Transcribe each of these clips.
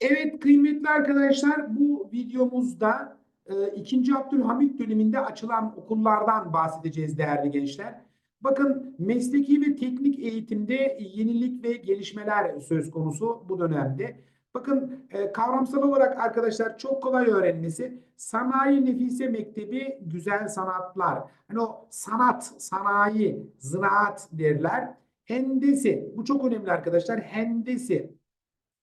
Evet kıymetli arkadaşlar bu videomuzda e, 2. Abdülhamit döneminde açılan okullardan bahsedeceğiz değerli gençler. Bakın mesleki ve teknik eğitimde yenilik ve gelişmeler söz konusu bu dönemde. Bakın e, kavramsal olarak arkadaşlar çok kolay öğrenmesi. Sanayi Nefise Mektebi Güzel Sanatlar. Hani o sanat, sanayi, ziraat derler. Hendesi, bu çok önemli arkadaşlar. Hendesi,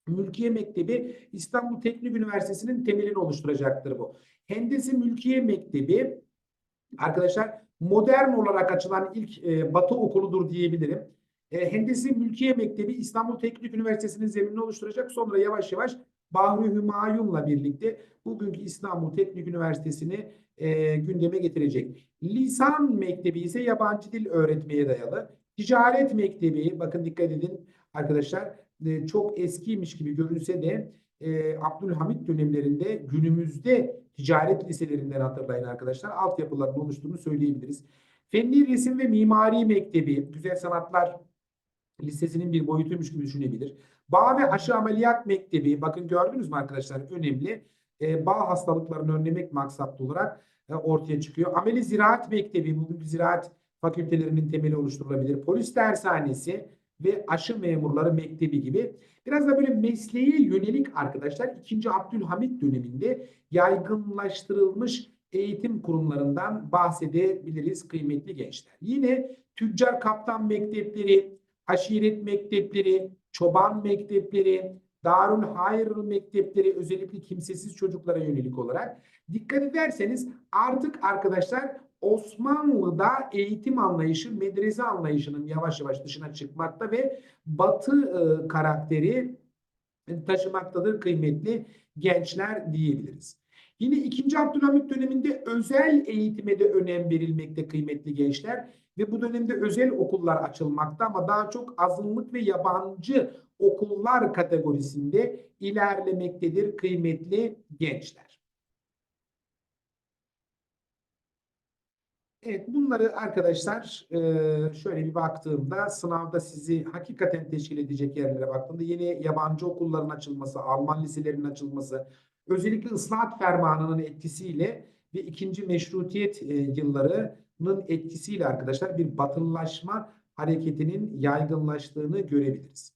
Mülkiye Mektebi İstanbul Teknik Üniversitesi'nin temelini oluşturacaktır bu. Hendesi Mülkiye Mektebi arkadaşlar modern olarak açılan ilk e, Batı okuludur diyebilirim. E, Hendesi Mülkiye Mektebi İstanbul Teknik Üniversitesi'nin zeminini oluşturacak. Sonra yavaş yavaş Bahri Hümayun'la birlikte bugünkü İstanbul Teknik Üniversitesi'ni e, gündeme getirecek. Lisan Mektebi ise yabancı dil öğretmeye dayalı. Ticaret Mektebi bakın dikkat edin arkadaşlar e, çok eskiymiş gibi görünse de e, Abdülhamit dönemlerinde günümüzde ticaret liselerinden hatırlayın arkadaşlar altyapıların oluştuğunu söyleyebiliriz. Fenli Resim ve Mimari Mektebi, Güzel Sanatlar Lisesi'nin bir boyutuymuş gibi düşünebilir. Bağ ve Aşı Ameliyat Mektebi, bakın gördünüz mü arkadaşlar önemli. E, bağ hastalıklarını önlemek maksatlı olarak e, ortaya çıkıyor. Ameli Ziraat Mektebi, bugünkü ziraat fakültelerinin temeli oluşturulabilir. Polis Dershanesi, ve aşı memurları mektebi gibi biraz da böyle mesleğe yönelik arkadaşlar 2. Abdülhamit döneminde yaygınlaştırılmış eğitim kurumlarından bahsedebiliriz kıymetli gençler. Yine tüccar kaptan mektepleri, aşiret mektepleri, çoban mektepleri, Darül Hayr mektepleri özellikle kimsesiz çocuklara yönelik olarak dikkat ederseniz artık arkadaşlar Osmanlı'da eğitim anlayışı, medrese anlayışının yavaş yavaş dışına çıkmakta ve batı e, karakteri taşımaktadır kıymetli gençler diyebiliriz. Yine 2. Abdülhamit döneminde özel eğitime de önem verilmekte kıymetli gençler ve bu dönemde özel okullar açılmakta ama daha çok azınlık ve yabancı okullar kategorisinde ilerlemektedir kıymetli gençler. Evet bunları arkadaşlar e, şöyle bir baktığımda sınavda sizi hakikaten teşkil edecek yerlere baktığımda yeni yabancı okulların açılması, Alman liselerinin açılması, özellikle ıslahat fermanının etkisiyle ve ikinci meşrutiyet e, yıllarının etkisiyle arkadaşlar bir batılılaşma hareketinin yaygınlaştığını görebiliriz.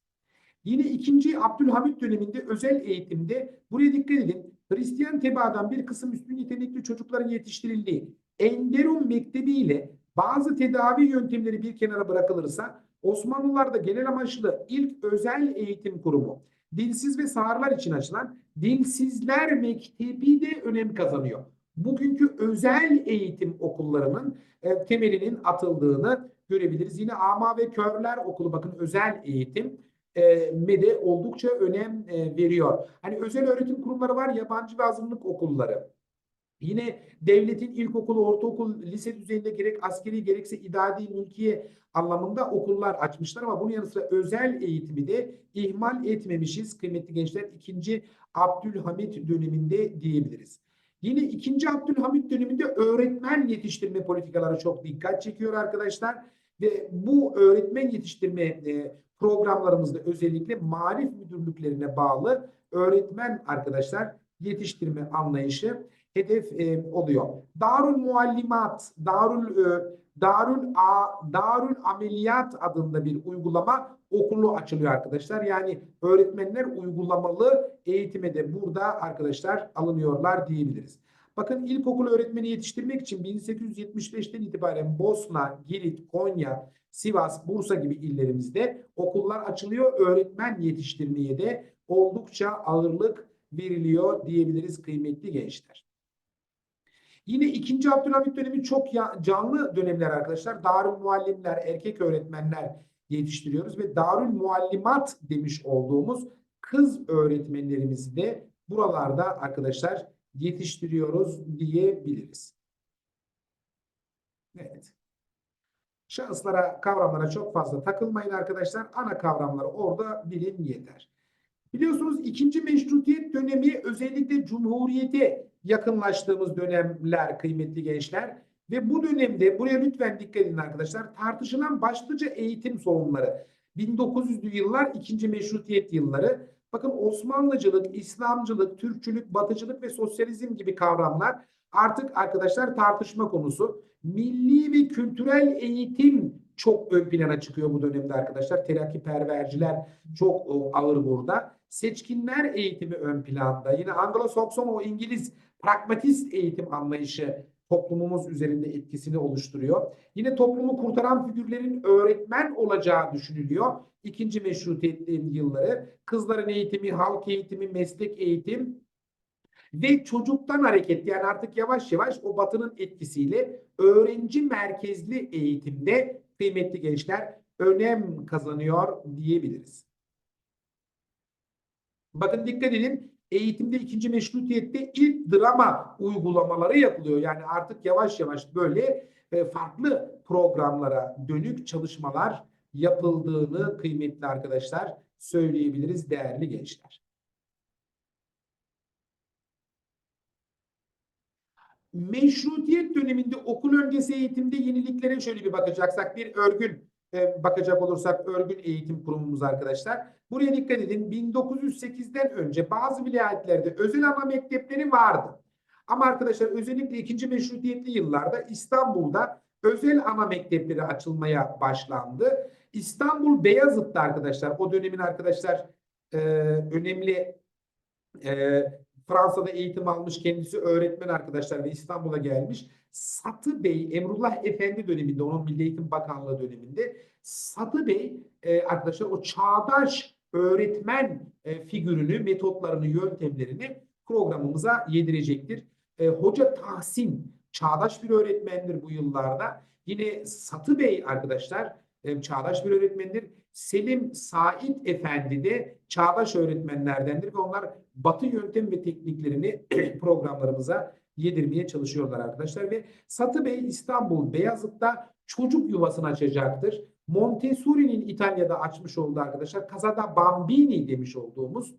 Yine ikinci Abdülhamit döneminde özel eğitimde buraya dikkat edin. Hristiyan tebaadan bir kısım üstün yetenekli çocukların yetiştirildiği Enderun Mektebi ile bazı tedavi yöntemleri bir kenara bırakılırsa Osmanlılar'da genel amaçlı ilk özel eğitim kurumu dilsiz ve sağırlar için açılan Dilsizler Mektebi de önem kazanıyor. Bugünkü özel eğitim okullarının e, temelinin atıldığını görebiliriz. Yine Ama ve Körler Okulu bakın özel eğitim e, MEDE oldukça önem e, veriyor. Hani özel öğretim kurumları var, yabancı ve azınlık okulları. Yine devletin ilkokulu, ortaokul, lise düzeyinde gerek askeri gerekse idadi, mülkiye anlamında okullar açmışlar ama bunun yanı sıra özel eğitimi de ihmal etmemişiz kıymetli gençler. ikinci Abdülhamit döneminde diyebiliriz. Yine ikinci Abdülhamit döneminde öğretmen yetiştirme politikaları çok dikkat çekiyor arkadaşlar. Ve bu öğretmen yetiştirme e, programlarımızda özellikle marif müdürlüklerine bağlı öğretmen arkadaşlar yetiştirme anlayışı hedef e, oluyor. Darül Muallimat, Darül e, Darül A, Darül Ameliyat adında bir uygulama okulu açılıyor arkadaşlar. Yani öğretmenler uygulamalı eğitime de burada arkadaşlar alınıyorlar diyebiliriz. Bakın ilkokul öğretmeni yetiştirmek için 1875'ten itibaren Bosna, Girit, Konya, Sivas, Bursa gibi illerimizde okullar açılıyor. Öğretmen yetiştirmeye de oldukça ağırlık veriliyor diyebiliriz kıymetli gençler. Yine 2. Abdülhamit dönemi çok canlı dönemler arkadaşlar. Darül Muallimler, erkek öğretmenler yetiştiriyoruz ve Darül Muallimat demiş olduğumuz kız öğretmenlerimizi de buralarda arkadaşlar yetiştiriyoruz diyebiliriz. Evet. Şahıslara, kavramlara çok fazla takılmayın arkadaşlar. Ana kavramları orada bilin yeter. Biliyorsunuz ikinci meşrutiyet dönemi özellikle cumhuriyete yakınlaştığımız dönemler kıymetli gençler. Ve bu dönemde buraya lütfen dikkat edin arkadaşlar. Tartışılan başlıca eğitim sorunları. 1900'lü yıllar ikinci meşrutiyet yılları. Bakın Osmanlıcılık, İslamcılık, Türkçülük, Batıcılık ve sosyalizm gibi kavramlar artık arkadaşlar tartışma konusu. Milli ve kültürel eğitim çok ön plana çıkıyor bu dönemde arkadaşlar. Terakkiperverciler çok e, ağır burada. Seçkinler eğitimi ön planda. Yine Anglo-Sakson o İngiliz pragmatist eğitim anlayışı toplumumuz üzerinde etkisini oluşturuyor. Yine toplumu kurtaran figürlerin öğretmen olacağı düşünülüyor. İkinci meşrutiyetin yılları. Kızların eğitimi, halk eğitimi, meslek eğitim ve çocuktan hareket yani artık yavaş yavaş o batının etkisiyle öğrenci merkezli eğitimde kıymetli gençler önem kazanıyor diyebiliriz. Bakın dikkat edin eğitimde ikinci meşrutiyette ilk drama uygulamaları yapılıyor. Yani artık yavaş yavaş böyle e, farklı programlara dönük çalışmalar yapıldığını kıymetli arkadaşlar söyleyebiliriz değerli gençler. Meşrutiyet döneminde okul öncesi eğitimde yeniliklere şöyle bir bakacaksak bir örgün e, bakacak olursak örgün eğitim kurumumuz arkadaşlar. Buraya dikkat edin 1908'den önce bazı vilayetlerde özel ana mektepleri vardı. Ama arkadaşlar özellikle ikinci meşrutiyetli yıllarda İstanbul'da özel ana mektepleri açılmaya başlandı. İstanbul Beyazıt'ta arkadaşlar o dönemin arkadaşlar e, önemli e, Fransa'da eğitim almış kendisi öğretmen arkadaşlar ve İstanbul'a gelmiş. Satı Bey, Emrullah Efendi döneminde, onun Milli Eğitim Bakanlığı döneminde Satı Bey e, arkadaşlar o çağdaş öğretmen e, figürünü, metotlarını, yöntemlerini programımıza yedirecektir. E, Hoca Tahsin çağdaş bir öğretmendir bu yıllarda. Yine Satı Bey arkadaşlar e, çağdaş bir öğretmendir. Selim Said Efendi de çağdaş öğretmenlerdendir ve onlar batı yöntem ve tekniklerini programlarımıza yedirmeye çalışıyorlar arkadaşlar ve Satı Bey İstanbul Beyazıt'ta çocuk yuvasını açacaktır. Montessori'nin İtalya'da açmış olduğu arkadaşlar Casada Bambini demiş olduğumuz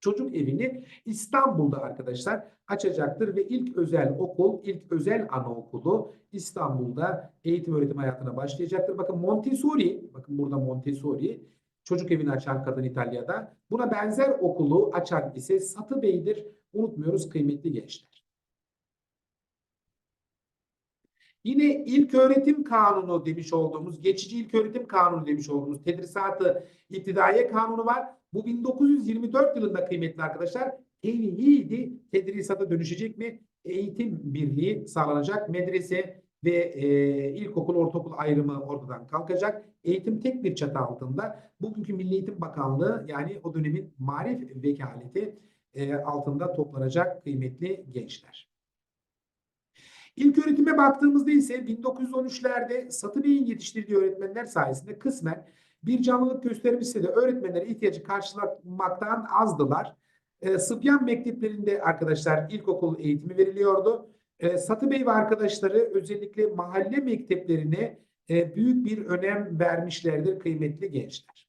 çocuk evini İstanbul'da arkadaşlar açacaktır ve ilk özel okul, ilk özel anaokulu İstanbul'da eğitim öğretim hayatına başlayacaktır. Bakın Montessori, bakın burada Montessori çocuk evini açan kadın İtalya'da. Buna benzer okulu açan ise Satı Bey'dir. Unutmuyoruz kıymetli gençler. Yine ilk öğretim kanunu demiş olduğumuz, geçici ilk öğretim kanunu demiş olduğumuz tedrisatı iptidaiye kanunu var. Bu 1924 yılında kıymetli arkadaşlar tevhidi tedrisata dönüşecek mi? Eğitim birliği sağlanacak. Medrese ve e, ilkokul, ortaokul ayrımı ortadan kalkacak. Eğitim tek bir çatı altında. Bugünkü Milli Eğitim Bakanlığı yani o dönemin marif vekaleti e, altında toplanacak kıymetli gençler. İlk öğretime baktığımızda ise 1913'lerde Satı Bey'in yetiştirdiği öğretmenler sayesinde kısmen bir canlılık göstermişse de öğretmenlere ihtiyacı karşılamaktan azdılar. E, Sıbyan mekteplerinde arkadaşlar ilkokul eğitimi veriliyordu. E, Satı Bey ve arkadaşları özellikle mahalle mekteplerine e, büyük bir önem vermişlerdir kıymetli gençler.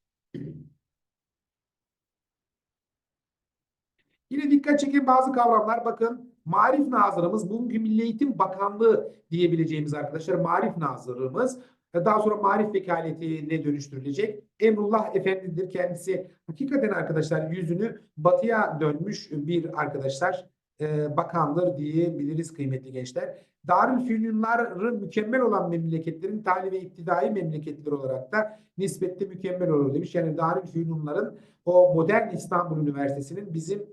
Yine dikkat çeken bazı kavramlar bakın Marif Nazırımız bugünkü Milli Eğitim Bakanlığı diyebileceğimiz arkadaşlar Marif Nazırımız daha sonra marif vekaletine dönüştürülecek. Emrullah Efendi'dir kendisi. Hakikaten arkadaşlar yüzünü batıya dönmüş bir arkadaşlar e, bakandır diyebiliriz kıymetli gençler. Darül Fünunları mükemmel olan memleketlerin tali ve iptidai memleketler olarak da nispette mükemmel olur demiş. Yani Darül Fünunların o modern İstanbul Üniversitesi'nin bizim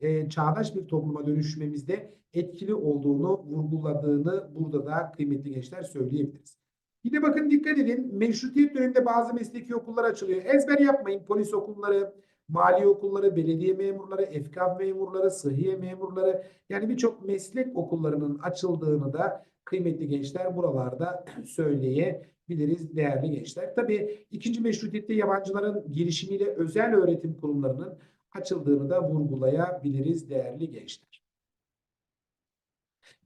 e, çağdaş bir topluma dönüşmemizde etkili olduğunu vurguladığını burada da kıymetli gençler söyleyebiliriz. Yine bakın dikkat edin meşrutiyet döneminde bazı mesleki okullar açılıyor. Ezber yapmayın polis okulları, mali okulları, belediye memurları, efkaf memurları, sıhhiye memurları yani birçok meslek okullarının açıldığını da kıymetli gençler buralarda söyleyebiliriz değerli gençler. Tabii ikinci meşrutiyette yabancıların girişimiyle özel öğretim kurumlarının açıldığını da vurgulayabiliriz değerli gençler.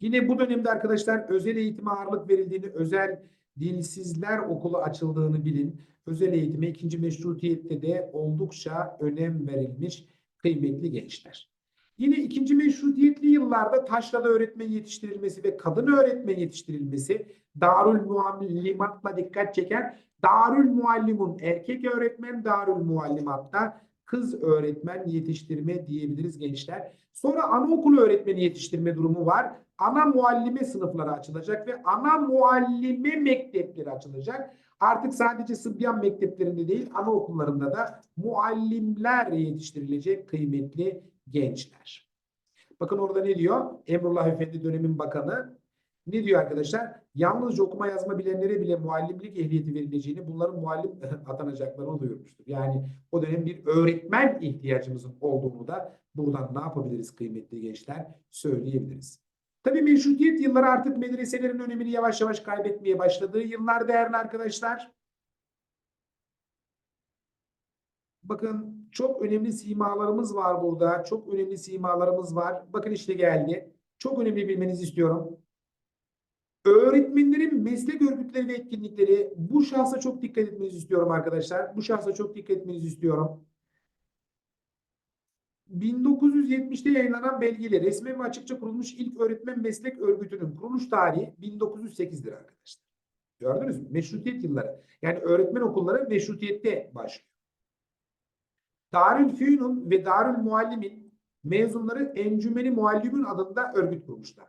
Yine bu dönemde arkadaşlar özel eğitime ağırlık verildiğini, özel dilsizler okulu açıldığını bilin. Özel eğitime ikinci meşrutiyette de oldukça önem verilmiş kıymetli gençler. Yine ikinci meşrutiyetli yıllarda taşrada öğretmen yetiştirilmesi ve kadın öğretmen yetiştirilmesi Darül Muallimat'la dikkat çeken Darül Muallimun erkek öğretmen Darül Muallimat'ta kız öğretmen yetiştirme diyebiliriz gençler. Sonra anaokulu öğretmeni yetiştirme durumu var. Ana muallime sınıfları açılacak ve ana muallime mektepleri açılacak. Artık sadece Sıbyan mekteplerinde değil anaokullarında da muallimler yetiştirilecek kıymetli gençler. Bakın orada ne diyor? Emrullah Efendi dönemin bakanı. Ne diyor arkadaşlar? Yalnızca okuma yazma bilenlere bile muallimlik ehliyeti verileceğini, bunların muallim atanacaklarını duyurmuştur. Yani o dönem bir öğretmen ihtiyacımızın olduğunu da buradan ne yapabiliriz kıymetli gençler söyleyebiliriz. Tabii meşrutiyet yılları artık medreselerin önemini yavaş yavaş kaybetmeye başladığı yıllar değerli arkadaşlar. Bakın çok önemli simalarımız var burada. Çok önemli simalarımız var. Bakın işte geldi. Çok önemli bilmenizi istiyorum. Öğretmenlerin meslek örgütleri ve etkinlikleri bu şahsa çok dikkat etmenizi istiyorum arkadaşlar. Bu şahsa çok dikkat etmenizi istiyorum. 1970'te yayınlanan belgeyle resmen ve açıkça kurulmuş ilk öğretmen meslek örgütünün kuruluş tarihi 1908'dir arkadaşlar. Gördünüz mü? Meşrutiyet yılları. Yani öğretmen okulları meşrutiyette başlıyor. Darülfünun ve Darül Muallimin mezunları Encümeni Muallimin adında örgüt kurmuşlar.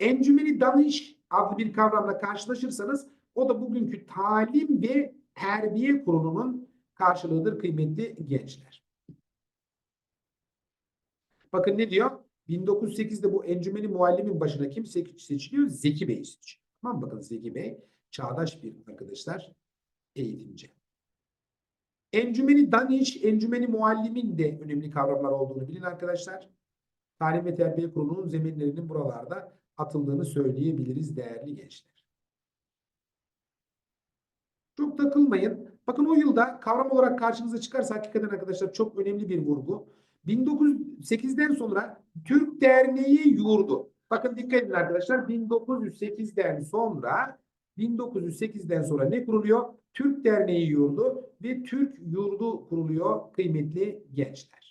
Encümeni Danış adlı bir kavramla karşılaşırsanız o da bugünkü talim ve terbiye kurulunun karşılığıdır kıymetli gençler. Bakın ne diyor? 1908'de bu Encümeni Muallimin başına kim se- seçiliyor? Zeki Bey seçiliyor. Tamam bakın Zeki Bey çağdaş bir arkadaşlar eğitimci. Encümeni Daniş, Encümeni Muallimin de önemli kavramlar olduğunu bilin arkadaşlar. Talim ve Terbiye Kurulu'nun zeminlerinin buralarda atıldığını söyleyebiliriz değerli gençler. Çok takılmayın. Bakın o yılda kavram olarak karşınıza çıkarsa hakikaten arkadaşlar çok önemli bir vurgu. 1908'den sonra Türk Derneği Yurdu. Bakın dikkat edin arkadaşlar 1908'den sonra 1908'den sonra ne kuruluyor? Türk Derneği Yurdu ve Türk Yurdu kuruluyor kıymetli gençler.